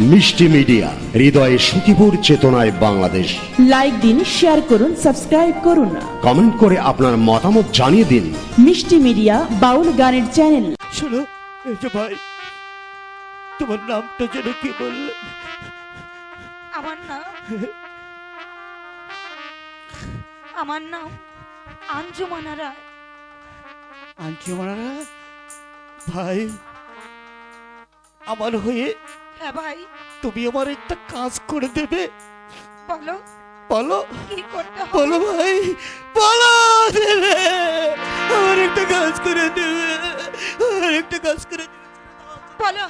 মিষ্টি মিডিয়া হৃদয়ে সুখীপুর চেতনায় বাংলাদেশ। লাইক দিন শেয়ার করুন সাবস্ক্রাইব করুন। কমেন্ট করে আপনার মতামত জানিয়ে দিন। মিষ্টি মিডিয়া বাউল গানের চ্যানেল শোনো এই যে ভাই তোমার নামটা যেন কি বললে? আমার নাম? আমার নাম আঞ্জুমানা রায়? ভাই আমার হয়ে হ্যাঁ ভাই। তুমি আমার একটা কাজ করে দেবে। বলো। বলো। কি করতে হবে? বলো ভাই। বলো দেবে। আমার একটা কাজ করে দেবে। আমার একটা কাজ করে দেবে। বলো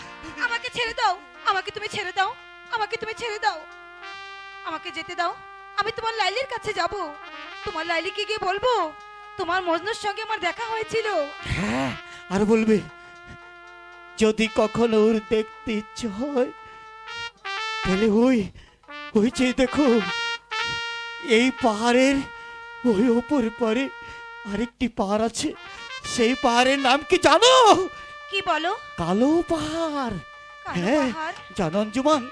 আমাকে ছেড়ে দাও। আমাকে তুমি ছেড়ে দাও। আমাকে তুমি ছেড়ে দাও। আমাকে যেতে দাও। আমি তোমার লাইলির কাছে যাব। তোমার লাইলিকে গিয়ে বলব তোমার মজনুর সঙ্গে আমার দেখা হয়েছিল। হ্যাঁ আর বলবে যদি কখনো ওর দেখতে ইচ্ছে হয় তাহলে ওই ওই যে দেখো এই পাহাড়ের ওই ওপর পারে আরেকটি পাহাড় আছে। সেই পাহাড়ের নাম কি জানো? কি বলো? কালো পাহাড়। হ্যাঁ জানো অঞ্জুমান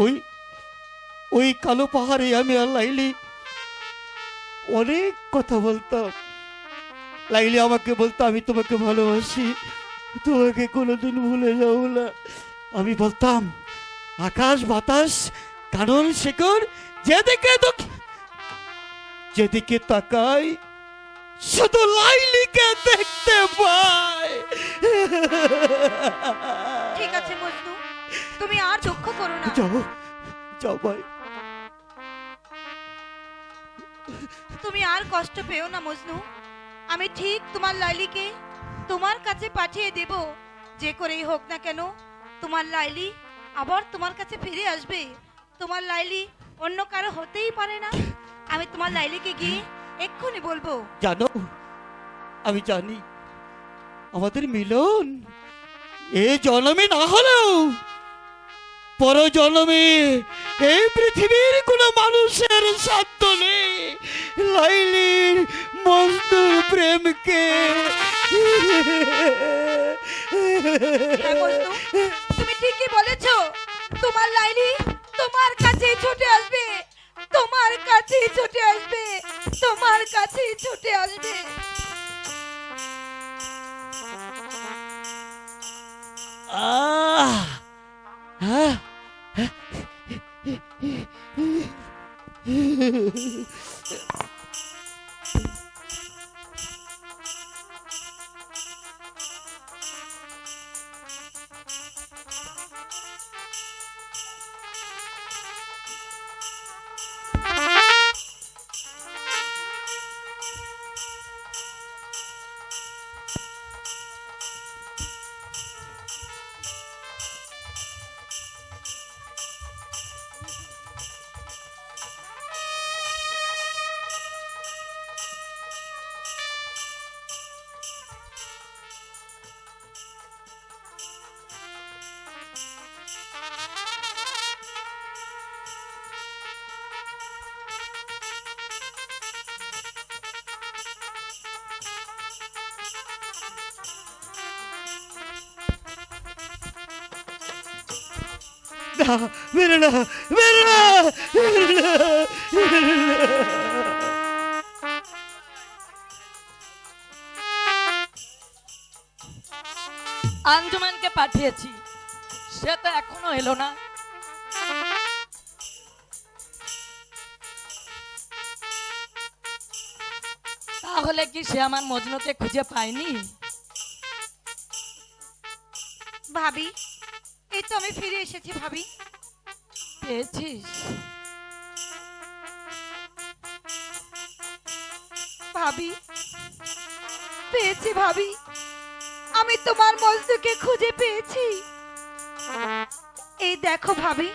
ওই ওই কালো পাহাড়ে আমি আর লাইলি অনেক কথা বলতাম। লাইলি আমাকে বলতো আমি তোমাকে ভালোবাসি। তোমাকে কোনোদিন ভুলে যাব না। আমি বলতাম আকাশ বাতাস কানন শেখর যেদিকে যেদিকে তাকাই শুধু লাইলিকে দেখতে পাই। ঠিক আছে মজনু তুমি আর দুঃখ করো না। যাও যাও ভাই। তুমি আর কষ্ট পেও না মজনু। আমি ঠিক তোমার লাইলিকে তোমার কাছে পাঠিয়ে দেব। যে করেই হোক না কেন, তোমার লাইলি আবার তোমার কাছে ফিরে আসবে। তোমার লাইলি অন্য কারও হতেই পারে না। আমি তোমার লাইলিকে গিয়ে এক্ষুনি বলব। জানো, আমি জানি আমাদের মিলন এ জন্মে না হলেও পর জন্মে এই পৃথিবীর কোনো মানুষের সাধ্য নেই। লাইলির মজদুর প্রেমকে। হ্যাঁ তুমি ঠিকই বলেছ। তোমার লাইলি তোমার কাছে ছুটে আসবে। তোমার কাছে ছুটে আসবে। তোমার কাছে ছুটে আসবে। আহ! হ্যাঁ? না বেরো না। আঞ্জুমানকে পাঠিয়েছি। সে তো এখনও এলো না। তাহলে কি সে আমার মজনুকে খুঁজে পায়নি? ভাবি এই তো আমি ফিরে এসেছি ভাবি। পেয়েছিস? ভাবি পেয়েছি ভাবি। আমি তোমার মজদুকে খুঁজে পেয়েছি। এই দেখো ভাবি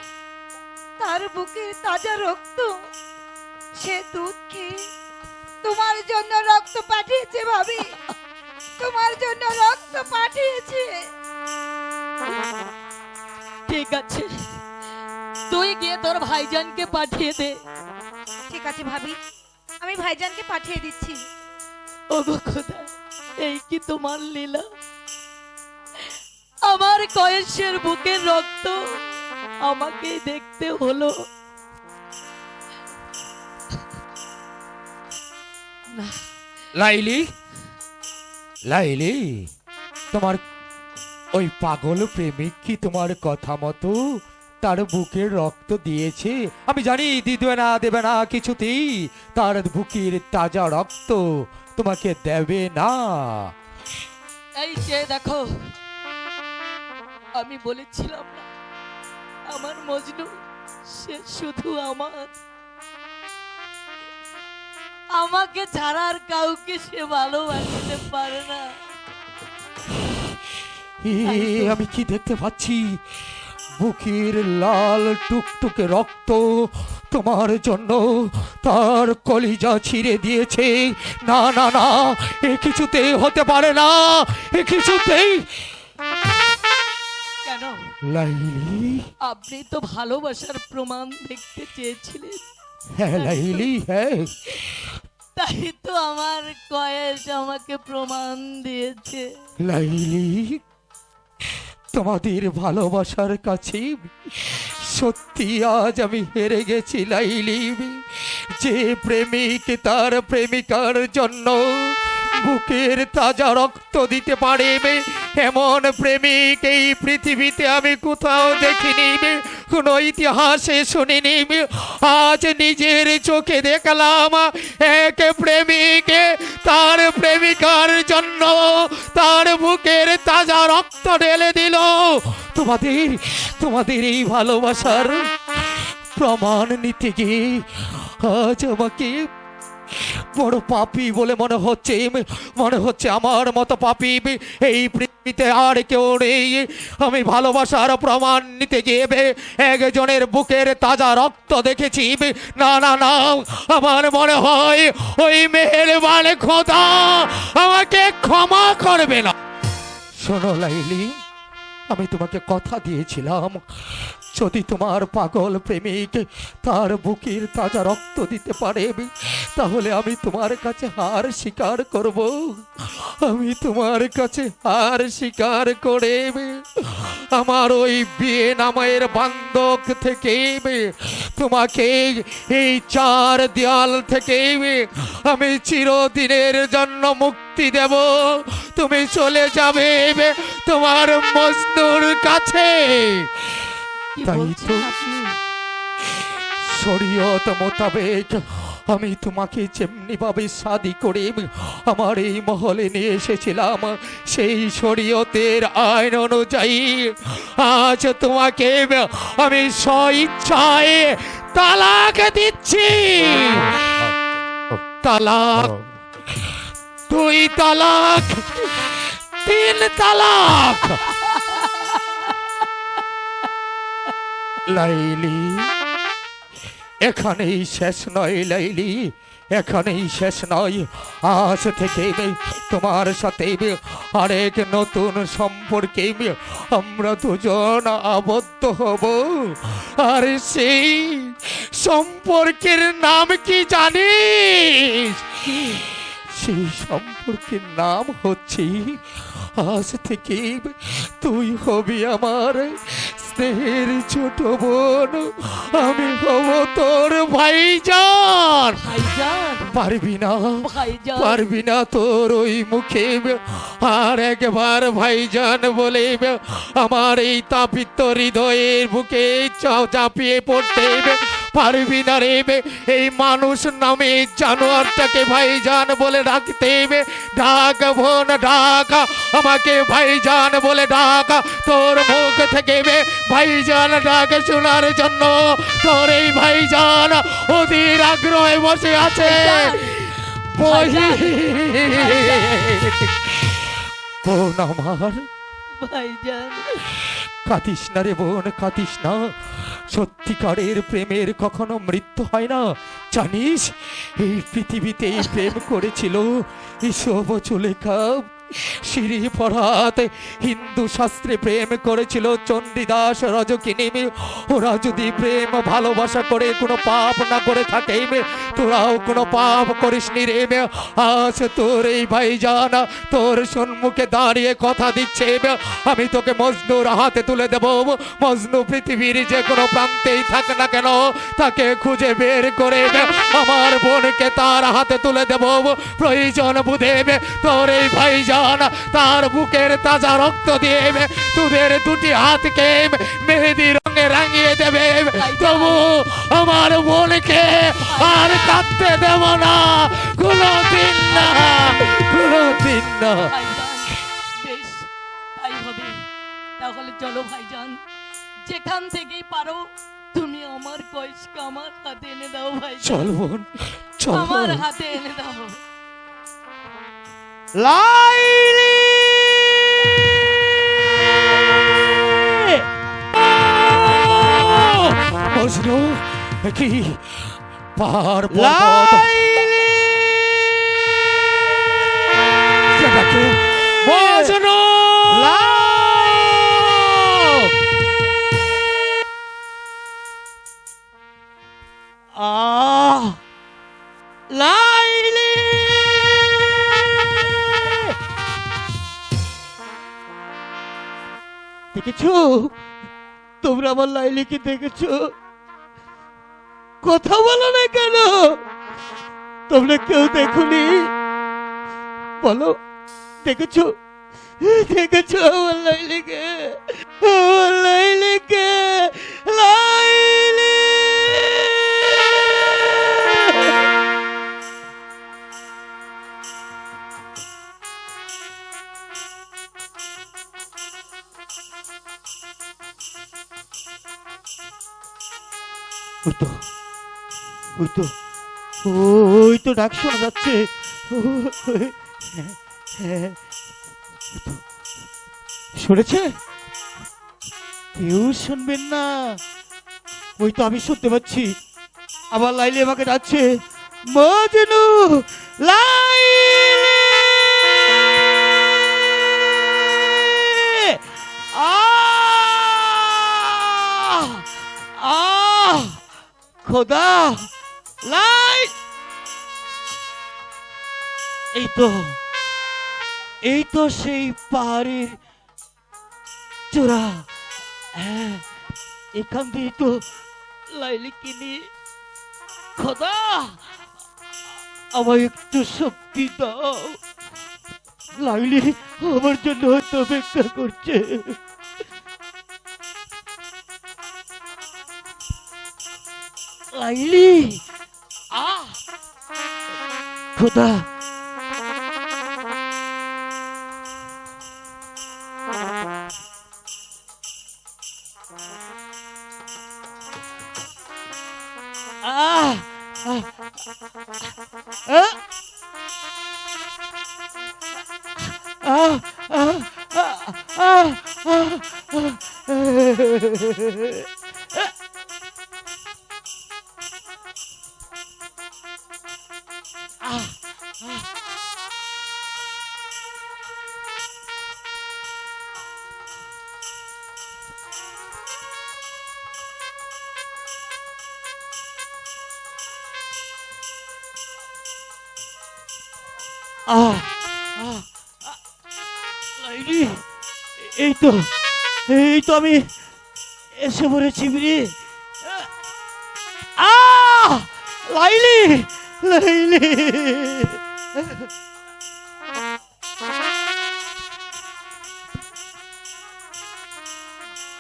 তার বুকে তাজা রক্ত সে দুধ খেয়ে তোমার জন্য রক্ত পাঠিয়েছে ভাবি। তোমার জন্য রক্ত পাঠিয়েছে। ঠিক আছে। তুই গিয়ে তোর ভাইজানকে পাঠিয়ে দে। ঠিক আছে ভাবি আমি ভাইজানকে পাঠিয়ে দিচ্ছি। ও গো খোদা এই কি তোমার লীলা? আমার কয়েসের বুকের রক্ত আমাকে দেখতে হলো। লাইলি লাইলি তোমার ওই পাগল প্রেমিক কি তোমার কথা মতো? তার বুকের রক্ত দিয়েছে। আমি জানি দিবে না দেবে না কিছুতেই। তার বুকের তাজা রক্ত তোমাকে দেবে না। এই যে দেখো, আমি বলেছিলাম আমার মজনু, সে শুধু আমার। আমাকে ছাড়া আর কাউকে সে ভালোবাসতে পারে না। আমি কি দেখতে পাচ্ছি? বুকের লাল টুকটুকে রক্ত তোমার জন্য তার কলিজা ছিঁড়ে দিয়েছে। না না না এ কিছুতেই হতে পারে না এ কিছুতেই কেন? লাইলি। আপনি তো ভালোবাসার প্রমাণ দেখতে চেয়েছিলেন। হ্যাঁ লাইলি হ্যাঁ। তাই তো আমার কয়েস আমাকে প্রমাণ দিয়েছে। লাইলি তোমাদের ভালোবাসার কাছে। সত্যি আজ আমি হেরে গেছি লাইলি। যে প্রেমিক তার প্রেমিকার জন্য বুকের তাজা রক্ত দিতে পারে এমন প্রেমিক এই পৃথিবীতে আমি কোথাও দেখিনি কোনো ইতিহাসে শুনিনি আজ নিজের চোখে দেখলাম, এক প্রেমিকে, তার প্রেমিকার জন্য তার বুকের তাজা রক্ত ঢেলে দিল। তোমাদের তোমাদের এই ভালোবাসার প্রমাণ নিতে গিয়ে আজ আমাকে বড় পাপি বলে মনে হচ্ছে মনে হচ্ছে আমার মতো পাপি এই পৃথিবীতে আর কেউ নেই। আমি ভালোবাসার প্রমাণ নিতে গিয়ে একজনের বুকের তাজা রক্ত দেখেছি না না না, আমার মনে হয় ওই মেহের বালে খোদা আমাকে ক্ষমা করবে না। শোনো লাইলি, আমি তোমাকে কথা দিয়েছিলাম। যদি তোমার পাগল প্রেমিক তার বুকের তাজা রক্ত দিতে পারে, তাহলে আমি তোমার কাছে হার স্বীকার করব। আমি তোমার কাছে হার স্বীকার করে আমার ওই বিয়ে নামের বান্ধক থেকে তোমাকে এই চার দেয়াল থেকে আমি চিরদিনের জন্য মুক্তি দেব। তুমি চলে যাবে তোমার মজনুর কাছে। তাই তো। শরীয়ত মোতাবেক আমি তোমাকে যেমনি ভাবে শাদি করে আমার এই মহলে নিয়ে এসেছিলাম সেই শরীয়তের আইন অনুযায়ী আজ তোমাকে আমি স্বইচ্ছায় তালাক দিচ্ছি। তালাক দুই তালাক তিন তালাক। লাইলি। এখানেই শেষ নয় লাইলি, এখানেই শেষ নয়। আজ থেকে তোমার সাথে আরেক নতুন সম্পর্কে আমরা দুজন আবদ্ধ হব। আর সেই সম্পর্কের নাম কি জানিস? সেই সম্পর্কের নাম হচ্ছে, আজ থেকে তুই হবি আমার স্নেহের ছোট বোন আমি হব তোর ভাইজান। পারবি না পারবি না তোর ওই মুখে। আর একবার ভাইজান বলে আমার এই তাপিত হৃদয়ের বুকে চাপিয়ে পড়তে। পারবি না রে এই মানুষ নামে জানোয়ারটাকে ভাইজান বলে ডাকতে ডাক বোন ডাক। আমাকে ভাইজান বলে ডাক। তোর মুখ থেকে বে ভাইজান ডাক শোনার জন্য তোর এই ভাইজান অধীর আগ্রহে বসে আছে। বোন আমার। ভাইজান। কাঁদিস রে বোন, কাঁদিস সত্যিকারের প্রেমের কখনো মৃত্যু হয় না। জানিস, এই পৃথিবীতে প্রেম করেছিল এসব চলেখা শ্রী পরাতে হিন্দু শাস্ত্রে প্রেম করেছিল চণ্ডীদাস রজকিনী ওরা যদি প্রেম ভালোবাসা করে, কোনো পাপ না করে থাকে তোরাও কোনো পাপ করিস নি রে আজ তোর এই ভাই জানা তোর সম্মুখে দাঁড়িয়ে কথা দিচ্ছে আমি তোকে মজনুর হাতে তুলে দেব। মজনু পৃথিবীর যে কোনো প্রান্তেই থাক না কেন, তাকে খুঁজে বের করে আমার বোনকে তার হাতে তুলে দেব। প্রয়োজন বুঝে তোর এই ভাইজান তার বুকের তাজা রক্ত দিয়ে তোদের দুটি হাতকে মেহেদি রঙে রাঙিয়ে দেবে। তবু আমার বোনকে আর কাঁদতে দেব না। না কোনো দিন না। বেশ তাই হবে। তাহলে চলো ভাইজান যেখান থেকেই পারো তুমি আমার কয়েসকে আমার হাতে এনে দাও ভাই চল বোন চল আমার হাতে এনে দাও। লাইলি অজনু কি পাহাড় পর্বত লাইলি কে ডাকে অজনু দেখেছ তোমরা আমার লাইলিকে দেখেছ? কথা বলো না কেন? তোমরা কেউ দেখুনি? বলো, দেখেছ? দেখেছ আমার লাইলিকে আমার লাইলিকে ওই তো ওই তো ওই তো ডাক শোনা যাচ্ছে। শুনেছে? কেউ শুনবেন না। ওই তো আমি শুনতে পাচ্ছি। আবার লাইলি আমাকে ডাকছে মজনু লাইলি! খোদা এই তো এই তো সেই পাহাড়ের চূড়া। হ্যাঁ এখান দিয়ে তো লাইলি কিনি। খোদা, আমায় একটু শক্তি দাও। লাইলি আমার জন্য হয়তো অপেক্ষা করছে। লাইলি আহ খোদা আহ আহ আহ আহ আহ আহ আহ আহ আহ আহ, এই তো এই তো আমি এসে পড়েছি বিড়ি। আহ লাইলি লাইলি।